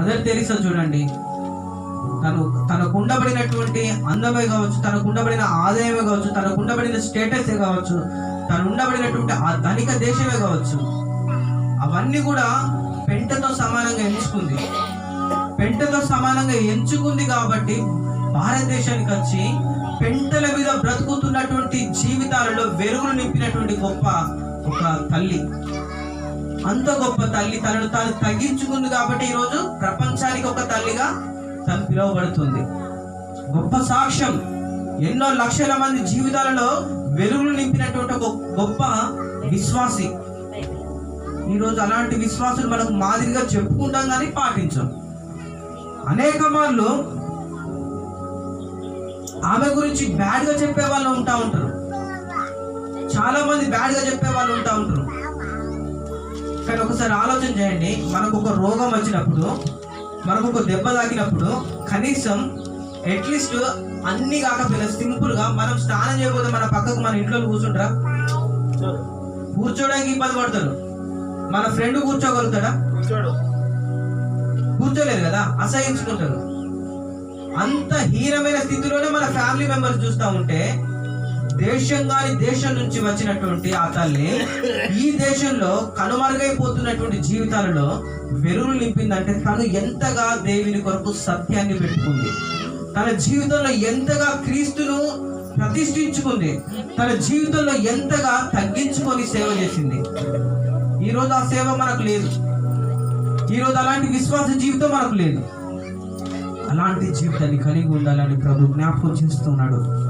Mother Teresa చూడండి. తను తనకు ఉండబడినటువంటి అందమే కావచ్చు తనకు ఉండబడిన ఆదాయమే కావచ్చు తనకు ఉండబడిన స్టేటసే కావచ్చు తను ఉండబడినటువంటి ఆ ధనిక దేశమే కావచ్చు. అవన్నీ కూడా పెంటతో సమానంగా ఎంచుకుంది. పెంటతో సమానంగా ఎంచుకుంది కాబట్టి భారతదేశానికి వచ్చి పెంటల మీద బ్రతుకుతున్నటువంటి జీవితాలలో వెలుగులు నింపినటువంటి గొప్ప ఒక తల్లి. అంత గొప్ప తల్లి తనను తాను తగ్గించుకుంది కాబట్టి ఈరోజు ప్రపంచానికి ఒక తల్లిగా తను పిలువబడుతుంది. గొప్ప సాక్ష్యం. ఎన్నో లక్షల మంది జీవితాలలో వెలుగులు నింపినటువంటి ఒక గొప్ప విశ్వాసి. ఈరోజు అలాంటి విశ్వాసులు మనకు మాదిరిగా చెప్పుకుంటాం కానీ పాటించం. అనేక మార్లు ఆమె గురించి బ్యాడ్గా చెప్పే వాళ్ళు ఉంటా ఉంటారు. చాలా మంది బ్యాడ్గా చెప్పే వాళ్ళు ఉంటా ఉంటారు. కానీ ఒకసారి ఆలోచన చేయండి. మనకు ఒక రోగం వచ్చినప్పుడు మనకు ఒక దెబ్బ తాకినప్పుడు కనీసం అట్లీస్ట్ అన్ని కాకపోయినా సింపుల్గా మనం స్నానం చేయకపోతే మన పక్కకు మన ఇంట్లో కూర్చుంటారా? కూర్చోడానికి ఇబ్బంది పడతారు. మన ఫ్రెండ్ కూర్చోగలుగుతాడా? కూర్చోడు. కూర్చోలేరు కదా అసహించుకుంటారు. అంత హీనమైన స్థితిలోనే మన ఫ్యామిలీ మెంబర్స్ చూస్తూ ఉంటే దేశం కాని దేశం నుంచి వచ్చినటువంటి ఆ తల్లి ఈ దేశంలో కనుమరుగైపోతున్నటువంటి జీవితాలలో వెలుగులు నింపిందంటే తను ఎంతగా దేవుని కొరకు సత్యాన్ని పెట్టుకుంది. తన జీవితంలో ఎంతగా క్రీస్తును ప్రతిష్ఠించుకుంది. తన జీవితంలో ఎంతగా తగ్గించుకొని సేవ చేసింది. ఈరోజు ఆ సేవ మనకు లేదు. ఈరోజు అలాంటి విశ్వాస జీవితం మనకు లేదు. అలాంటి జీవితాన్ని కలిగి ఉండాలని ప్రభు జ్ఞాపకం చేస్తున్నాడు.